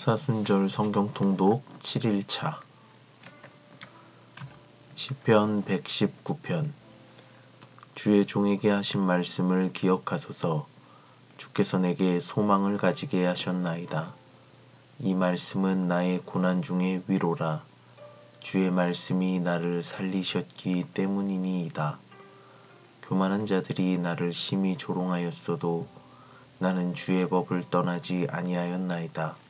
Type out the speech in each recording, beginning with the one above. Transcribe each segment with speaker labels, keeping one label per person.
Speaker 1: 사순절 성경 통독 7일차 시편 119편 주의 종에게 하신 말씀을 기억하소서 주께서 내게 소망을 가지게 하셨나이다. 이 말씀은 나의 고난 중의 위로라. 주의 말씀이 나를 살리셨기 때문이니이다. 교만한 자들이 나를 심히 조롱하였어도 나는 주의 법을 떠나지 아니하였나이다.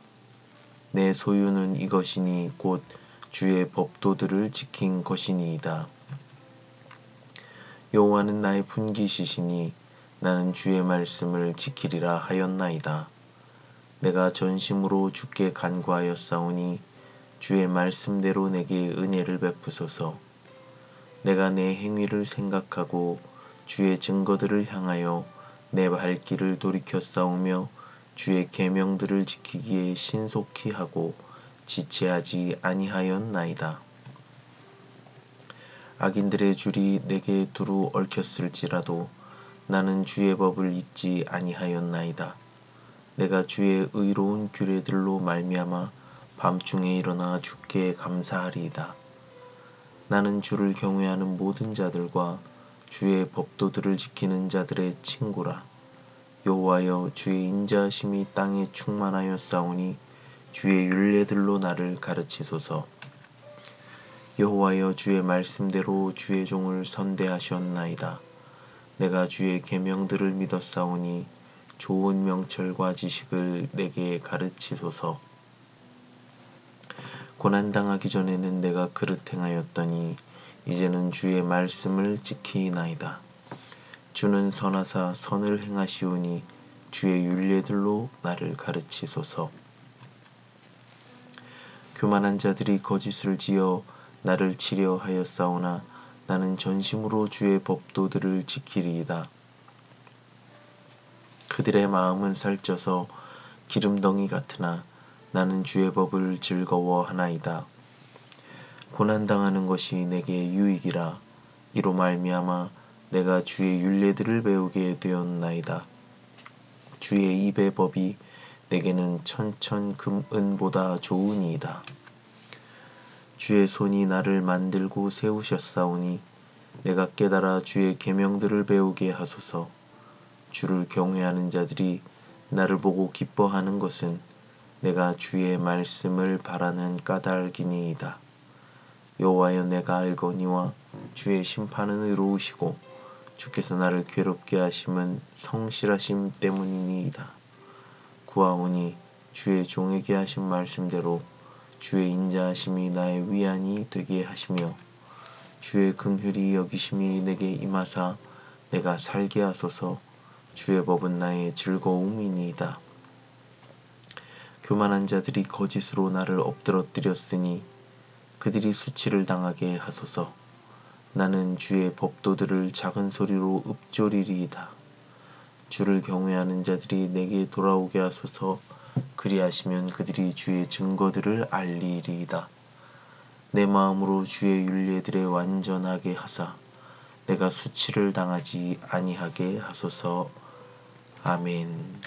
Speaker 1: 내 소유는 이것이니 곧 주의 법도들을 지킨 것이니이다. 여호와는 나의 분기시시니 나는 주의 말씀을 지키리라 하였나이다. 내가 전심으로 주께 간구하였사오니 주의 말씀대로 내게 은혜를 베푸소서. 내가 내 행위를 생각하고 주의 증거들을 향하여 내 발길을 돌이켜 싸우며 주의 계명들을 지키기에 신속히 하고 지체하지 아니하였나이다. 악인들의 줄이 내게 두루 얽혔을지라도 나는 주의 법을 잊지 아니하였나이다. 내가 주의 의로운 규례들로 말미암아 밤중에 일어나 주께 감사하리이다. 나는 주를 경외하는 모든 자들과 주의 법도들을 지키는 자들의 친구라. 여호와여 주의 인자심이 땅에 충만하여 싸우니 주의 윤례들로 나를 가르치소서. 여호와여 주의 말씀대로 주의 종을 선대하셨나이다. 내가 주의 계명들을 믿었사오니 좋은 명철과 지식을 내게 가르치소서. 고난당하기 전에는 내가 그릇 행하였더니 이제는 주의 말씀을 지키나이다. 주는 선하사 선을 행하시오니 주의 윤례들로 나를 가르치소서. 교만한 자들이 거짓을 지어 나를 치려 하였사오나 나는 전심으로 주의 법도들을 지키리이다. 그들의 마음은 살쪄서 기름덩이 같으나 나는 주의 법을 즐거워하나이다. 고난당하는 것이 내게 유익이라 이로 말미암아 내가 주의 윤례들을 배우게 되었나이다. 주의 입의 법이 내게는 천천 금은보다 좋으니이다. 주의 손이 나를 만들고 세우셨사오니 내가 깨달아 주의 계명들을 배우게 하소서. 주를 경외하는 자들이 나를 보고 기뻐하는 것은 내가 주의 말씀을 바라는 까닭이니이다. 여호와여 내가 알거니와 주의 심판은 의로우시고 주께서 나를 괴롭게 하심은 성실하심 때문이니이다. 구하오니 주의 종에게 하신 말씀대로 주의 인자하심이 나의 위안이 되게 하시며 주의 긍휼이 여기심이 내게 임하사 내가 살게 하소서 주의 법은 나의 즐거움이니이다. 교만한 자들이 거짓으로 나를 엎드러뜨렸으니 그들이 수치를 당하게 하소서. 나는 주의 법도들을 작은 소리로 읊조리리이다. 주를 경외하는 자들이 내게 돌아오게 하소서. 그리하시면 그들이 주의 증거들을 알리리이다. 내 마음으로 주의 윤례들에 완전하게 하사 내가 수치를 당하지 아니하게 하소서. 아멘.